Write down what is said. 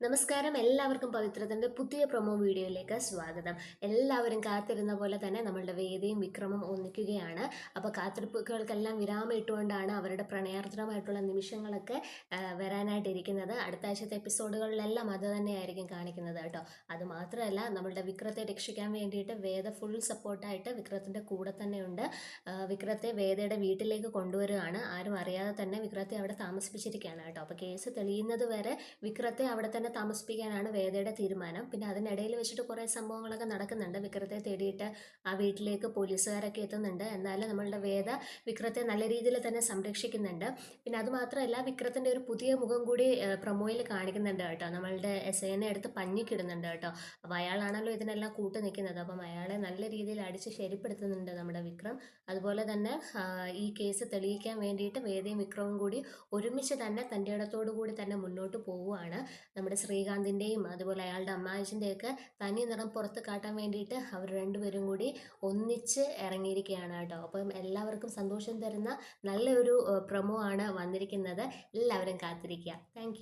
നമസ്കാരം. എല്ലാവർക്കും പവിത്രത്തിന്റെ പുതിയ പ്രൊമോ വീഡിയോയിലേക്ക് സ്വാഗതം. എല്ലാവരും കാത്തിരുന്ന പോലെ തന്നെ നമ്മളുടെ വേദിയും വിക്രമം ഒന്നിക്കുകയാണ്. അപ്പോൾ കാത്തിരിപ്പുകൾക്കെല്ലാം വിരാമം ഇട്ടുകൊണ്ടാണ് അവരുടെ പ്രണയാർദ്രമായിട്ടുള്ള നിമിഷങ്ങളൊക്കെ വരാനായിട്ടിരിക്കുന്നത്. അടുത്ത ആഴ്ചത്തെ എപ്പിസോഡുകളിലെല്ലാം അത് തന്നെയായിരിക്കും കാണിക്കുന്നത്. കേട്ടോ. അത് മാത്രമല്ല നമ്മളുടെ വിക്രത്തെ രക്ഷിക്കാൻ വേണ്ടിയിട്ട് വേദ ഫുൾ സപ്പോർട്ടായിട്ട് വിക്രത്തിന്റെ കൂടെ തന്നെയുണ്ട് വിക്രത്തെ വേദയുടെ വീട്ടിലേക്ക് കൊണ്ടുവരികയാണ് ആരും അറിയാതെ തന്നെ വിക്രത്തെ അവിടെ താമസിപ്പിച്ചിരിക്കുകയാണ് കേട്ടോ. അപ്പോൾ കേസ് തെളിയുന്നത് വരെ വിക്രത്തെ അവിടെ തന്നെ താമസിപ്പിക്കാനാണ് വേദയുടെ തീരുമാനം. പിന്നെ അതിനിടയിൽ വെച്ചിട്ട് കുറേ സംഭവങ്ങളൊക്കെ നടക്കുന്നുണ്ട്. വിക്രത്തെ തേടിയിട്ട് ആ വീട്ടിലേക്ക് പോലീസുകാരൊക്കെ എത്തുന്നുണ്ട്. എന്നാലും നമ്മളുടെ വേദ വിക്രത്തെ നല്ല രീതിയിൽ തന്നെ സംരക്ഷിക്കുന്നുണ്ട്. പിന്നെ അതുമാത്രമല്ല വിക്രത്തിന്റെ ഒരു പുതിയ മുഖം കൂടി പ്രൊമോയിൽ കാണിക്കുന്നുണ്ട് കേട്ടോ. നമ്മളുടെ എസ് ഐനെ എടുത്ത് പഞ്ഞിക്കിടുന്നുണ്ട് കേട്ടോ. അപ്പോൾ അയാളാണല്ലോ ഇതിനെല്ലാം കൂട്ട് നിൽക്കുന്നത്. അപ്പം അയാളെ നല്ല രീതിയിൽ അടിച്ച് ശരിപ്പെടുത്തുന്നുണ്ട് നമ്മുടെ വിക്രം. അതുപോലെ തന്നെ ഈ കേസ് തെളിയിക്കാൻ വേണ്ടിയിട്ട് വേദയും വിക്രവും കൂടി ഒരുമിച്ച് തന്നെ തന്റെ ഇടത്തോടു കൂടി തന്നെ മുന്നോട്ട് പോവുകയാണ്. നമ്മുടെ ശ്രീകാന്തിന്റെയും അതുപോലെ അയാളുടെ അമ്മാജിന്റെയൊക്കെ തനി നിറം പുറത്ത് കാട്ടാൻ വേണ്ടിയിട്ട് അവർ രണ്ടുപേരും കൂടി ഒന്നിച്ച് ഇറങ്ങിയിരിക്കുകയാണ് കേട്ടോ. അപ്പം എല്ലാവർക്കും സന്തോഷം തരുന്ന നല്ലൊരു പ്രമോ ആണ് വന്നിരിക്കുന്നത്. എല്ലാവരും കാത്തിരിക്കുക. താങ്ക്